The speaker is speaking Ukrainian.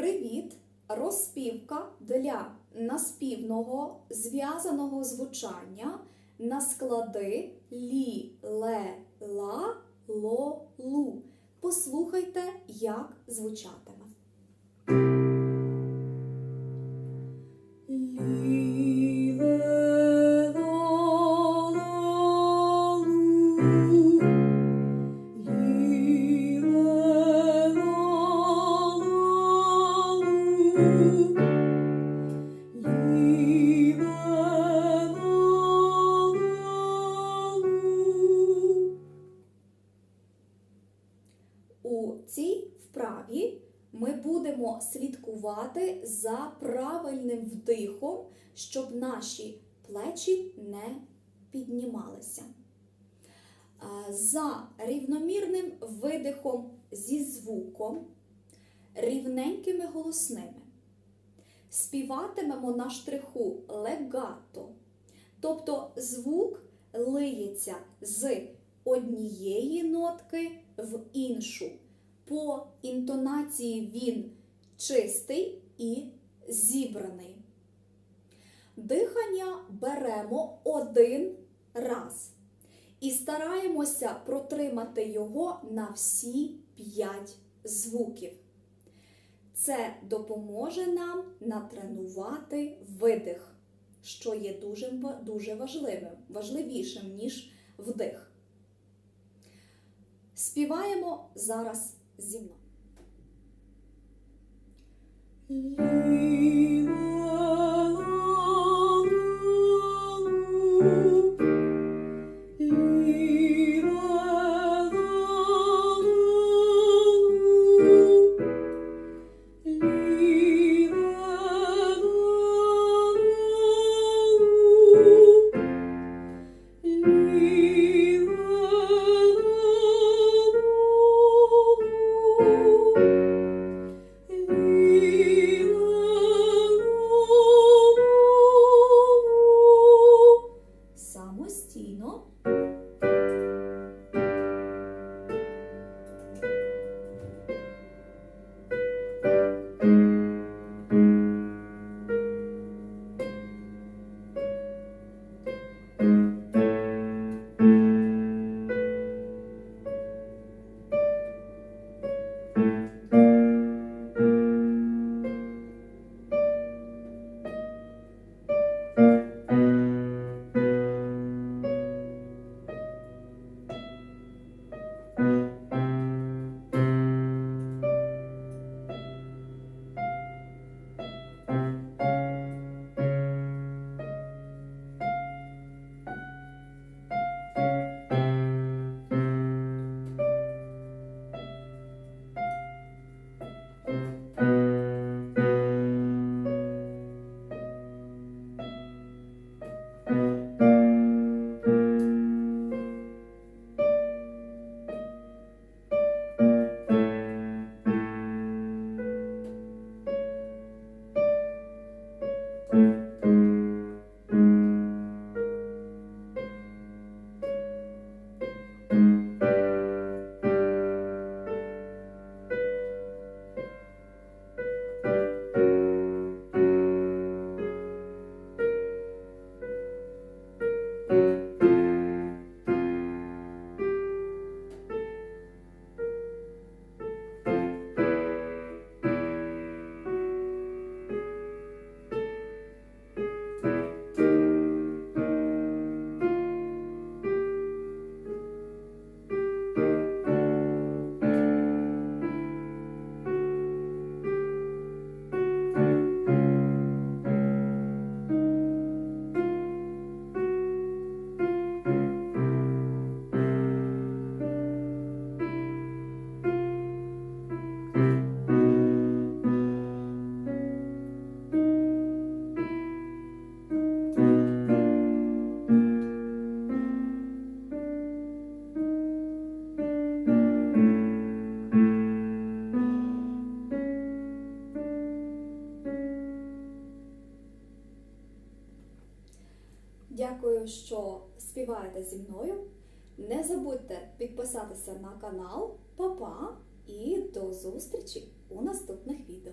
Привіт! Розпівка для наспівного зв'язаного звучання на склади лі, ле, ла, ло, лу. Послухайте, як звучатиме. Будемо слідкувати за правильним вдихом, щоб наші плечі не піднімалися. За рівномірним видихом зі звуком, рівненькими голосними. Співатимемо на штриху легато, тобто звук лиється з однієї нотки в іншу. По інтонації він чистий і зібраний. Дихання беремо один раз і стараємося протримати його на всі п'ять звуків. Це допоможе нам натренувати видих, що є дуже, дуже важливим, важливішим, ніж вдих. Співаємо зараз зі мною. Дякую, що співаєте зі мною. Не забудьте підписатися на канал Папа і до зустрічі у наступних відео.